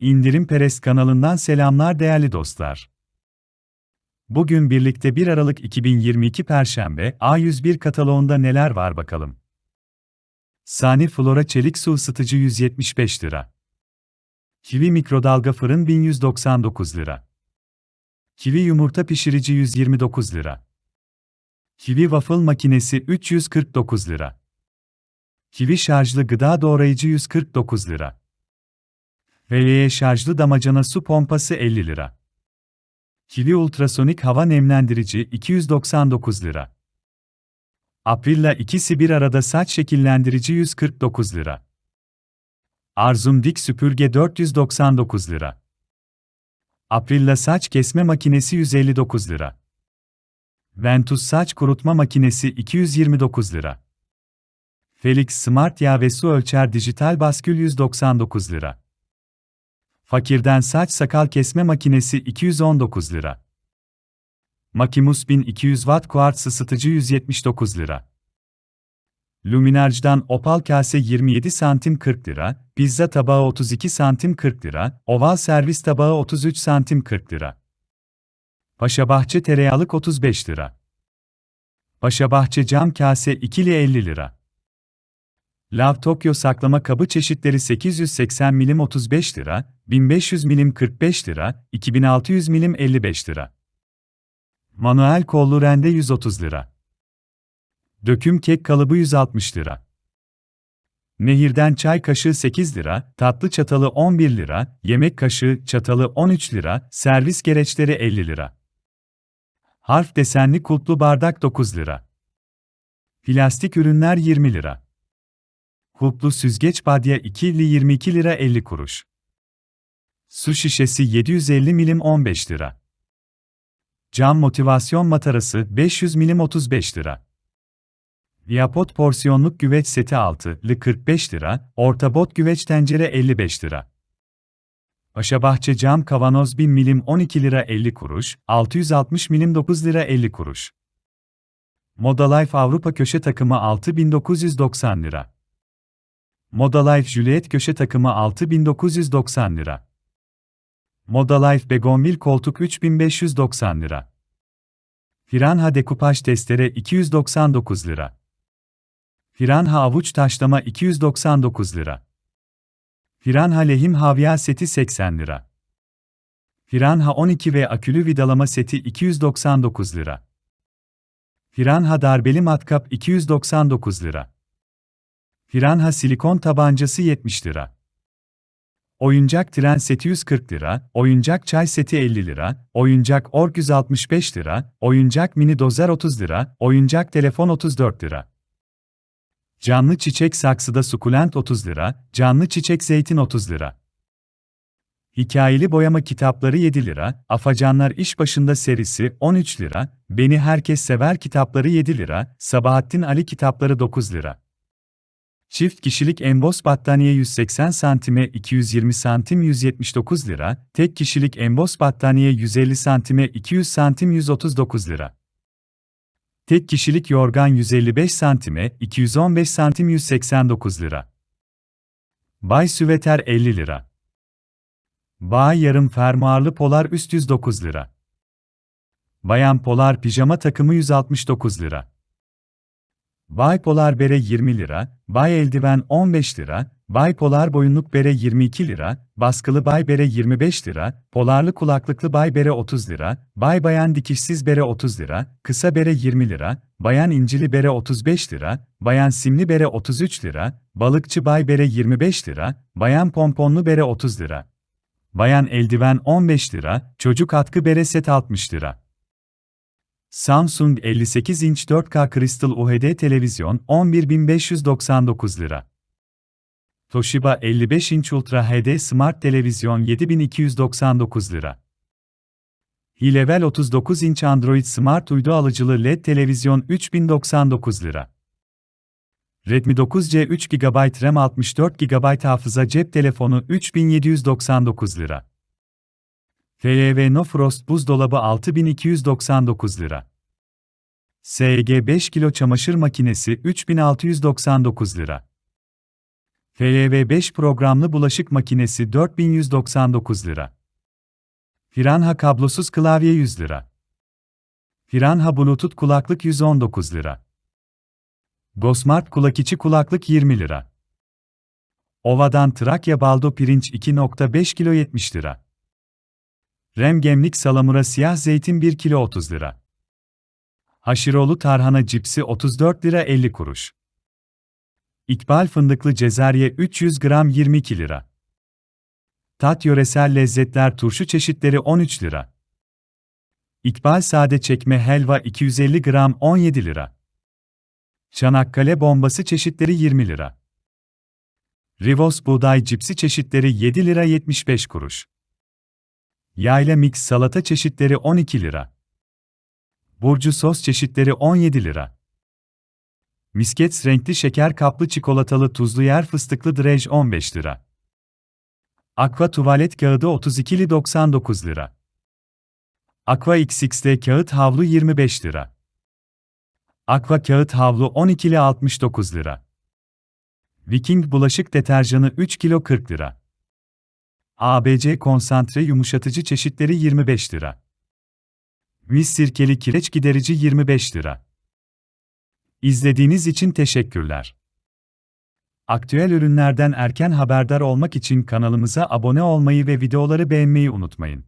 İndirim Perest kanalından selamlar değerli dostlar. Bugün birlikte 1 Aralık 2022 Perşembe A101 kataloğunda neler var bakalım. Sani Flora çelik su ısıtıcı 175 lira. Kivi mikrodalga fırın 1199 lira. Kivi yumurta pişirici 129 lira. Kivi waffle makinesi 349 lira. Kivi şarjlı gıda doğrayıcı 149 lira. VY şarjlı damacana su pompası 50 lira. Kivi ultrasonik hava nemlendirici 299 lira. Aprilla ikisi bir arada saç şekillendirici 149 lira. Arzum dik süpürge 499 lira. Aprilla saç kesme makinesi 159 lira. Ventus saç kurutma makinesi 229 lira. Felix Smart yağ ve su ölçer dijital baskül 199 lira. Fakirden saç sakal kesme makinesi 219 lira. Makimus 1200 watt kuartz ısıtıcı 179 lira. Luminarj'dan opal kase 27 santim 40 lira, pizza tabağı 32 santim 40 lira, oval servis tabağı 33 santim 40 lira. Paşabahçe tereyağlık 35 lira. Paşabahçe cam kase ikili 50 lira. Lav Tokyo saklama kabı çeşitleri 880 milim 35 lira, 1500 milim 45 lira, 2600 milim 55 lira. Manuel kollu rende 130 lira. Döküm kek kalıbı 160 lira. Nehirden çay kaşığı 8 lira, tatlı çatalı 11 lira, yemek kaşığı çatalı 13 lira, servis gereçleri 50 lira. Harf desenli kulplu bardak 9 lira. Plastik ürünler 20 lira. Kulplu süzgeç badya 2'li 22 lira 50 kuruş. Su şişesi 750 milim 15 lira. Cam motivasyon matarası 500 milim 35 lira. Viapot porsiyonluk güveç seti 6'lı 45 lira, orta bot güveç tencere 55 lira. Paşabahçe cam kavanoz 1000 milim 12 lira 50 kuruş, 660 milim 9 lira 50 kuruş. Moda Life Avrupa köşe takımı 6990 lira. Moda Life Juliet köşe takımı 6990 lira. Moda Life Begonville koltuk 3590 lira. Firanha dekupaj testere 299 lira. Firanha avuç taşlama 299 lira. Firanha lehim havya seti 80 lira. Firanha 12 ve akülü vidalama seti 299 lira. Firanha darbeli matkap 299 lira. Firanha silikon tabancası 70 lira. Oyuncak tren seti 140 lira, oyuncak çay seti 50 lira, oyuncak org 165 lira, oyuncak mini dozer 30 lira, oyuncak telefon 34 lira. Canlı çiçek saksıda sukulent 30 lira, canlı çiçek zeytin 30 lira. Hikayeli boyama kitapları 7 lira, Afacanlar İş Başında serisi 13 lira, Beni Herkes Sever kitapları 7 lira, Sabahattin Ali kitapları 9 lira. Çift kişilik emboss battaniye 180 santime 220 santim 179 lira, tek kişilik emboss battaniye 150 santime 200 santim 139 lira. Tek kişilik yorgan 155 santime 215 santim 189 lira. Bay süveter 50 lira. Bay yarım fermuarlı polar üst 109 lira. Bayan polar pijama takımı 169 lira. Bipolar bere 20 lira, Bay eldiven 15 lira, Bipolar boyunluk bere 22 lira, baskılı Bay bere 25 lira, polarlı kulaklıklı Bay bere 30 lira, Bay bayan dikişsiz bere 30 lira, kısa bere 20 lira, bayan incili bere 35 lira, bayan simli bere 33 lira, balıkçı Bay bere 25 lira, bayan pomponlu bere 30 lira. Bayan eldiven 15 lira, çocuk atkı bere set 60 lira. Samsung 58 inç 4K Crystal UHD televizyon 11.599 lira. Toshiba 55 inç Ultra HD Smart televizyon 7299 lira. Hilevel 39 inç Android Smart uydu alıcılı LED televizyon 3099 lira. Redmi 9C 3 GB RAM 64 GB hafıza cep telefonu 3799 lira. FYV No Frost buzdolabı 6299 lira. SG 5 kilo çamaşır makinesi 3699 lira. FYV5 programlı bulaşık makinesi 4199 lira. Firanha kablosuz klavye 100 lira. Firanha Bluetooth kulaklık 119 lira. Gosmart kulak içi kulaklık 20 lira. Ova'dan Trakya Baldo pirinç 2.5 kilo 70 lira. Rem gemlik salamura siyah zeytin 1 kilo 30 lira. Haşiroğlu tarhana cipsi 34 lira 50 kuruş. İkbal fındıklı cezerye 300 gram 22 lira. Tat yöresel lezzetler turşu çeşitleri 13 lira. İkbal sade çekme helva 250 gram 17 lira. Çanakkale bombası çeşitleri 20 lira. Rivos buğday cipsi çeşitleri 7 lira 75 kuruş. Yayla mix salata çeşitleri 12 lira. Burcu sos çeşitleri 17 lira. Misket renkli şeker kaplı çikolatalı tuzlu yer fıstıklı drej 15 lira. Aqua tuvalet kağıdı 32'li 99 lira. Aqua XXL kağıt havlu 25 lira. Aqua kağıt havlu 12'li 69 lira. Viking bulaşık deterjanı 3 kilo 40 lira. ABC konsantre yumuşatıcı çeşitleri 25 lira. Mis sirkeli kireç giderici 25 lira. İzlediğiniz için teşekkürler. Aktüel ürünlerden erken haberdar olmak için kanalımıza abone olmayı ve videoları beğenmeyi unutmayın.